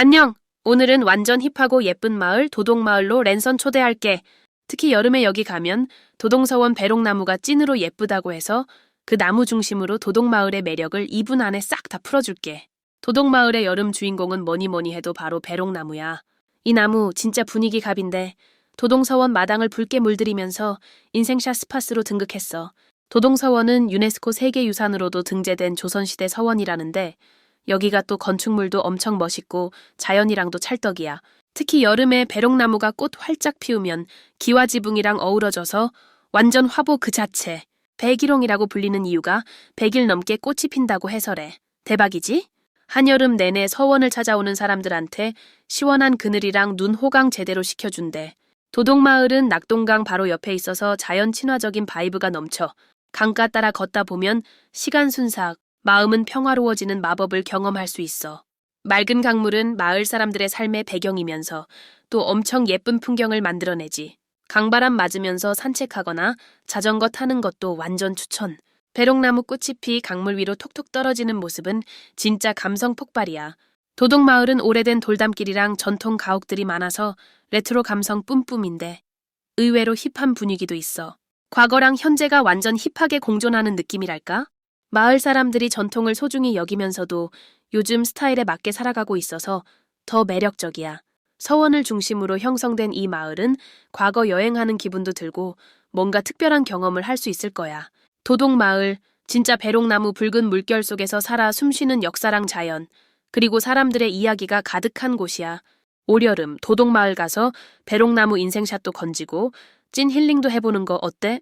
안녕! 오늘은 완전 힙하고 예쁜 마을 도동마을로 랜선 초대할게. 특히 여름에 여기 가면 도동서원 배롱나무가 찐으로 예쁘다고 해서 그 나무 중심으로 도동마을의 매력을 2분 안에 싹 다 풀어줄게. 도동마을의 여름 주인공은 뭐니 뭐니 해도 바로 배롱나무야. 이 나무 진짜 분위기 갑인데 도동서원 마당을 붉게 물들이면서 인생샷 스팟으로 등극했어. 도동서원은 유네스코 세계유산으로도 등재된 조선시대 서원이라는데 여기가 또 건축물도 엄청 멋있고 자연이랑도 찰떡이야. 특히 여름에 배롱나무가 꽃 활짝 피우면 기와 지붕이랑 어우러져서 완전 화보 그 자체. 백일홍이라고 불리는 이유가 100일 넘게 꽃이 핀다고 해설해. 대박이지? 한여름 내내 서원을 찾아오는 사람들한테 시원한 그늘이랑 눈 호강 제대로 시켜준대. 도동마을은 낙동강 바로 옆에 있어서 자연 친화적인 바이브가 넘쳐. 강가 따라 걷다 보면 시간 순삭, 마음은 평화로워지는 마법을 경험할 수 있어. 맑은 강물은 마을 사람들의 삶의 배경이면서 또 엄청 예쁜 풍경을 만들어내지. 강바람 맞으면서 산책하거나 자전거 타는 것도 완전 추천. 배롱나무 꽃이 피 강물 위로 톡톡 떨어지는 모습은 진짜 감성 폭발이야. 도동마을은 오래된 돌담길이랑 전통 가옥들이 많아서 레트로 감성 뿜뿜인데 의외로 힙한 분위기도 있어. 과거랑 현재가 완전 힙하게 공존하는 느낌이랄까? 마을 사람들이 전통을 소중히 여기면서도 요즘 스타일에 맞게 살아가고 있어서 더 매력적이야. 서원을 중심으로 형성된 이 마을은 과거 여행하는 기분도 들고 뭔가 특별한 경험을 할 수 있을 거야. 도동마을, 진짜 배롱나무 붉은 물결 속에서 살아 숨쉬는 역사랑 자연, 그리고 사람들의 이야기가 가득한 곳이야. 올여름 도동마을 가서 배롱나무 인생샷도 건지고 찐 힐링도 해보는 거 어때?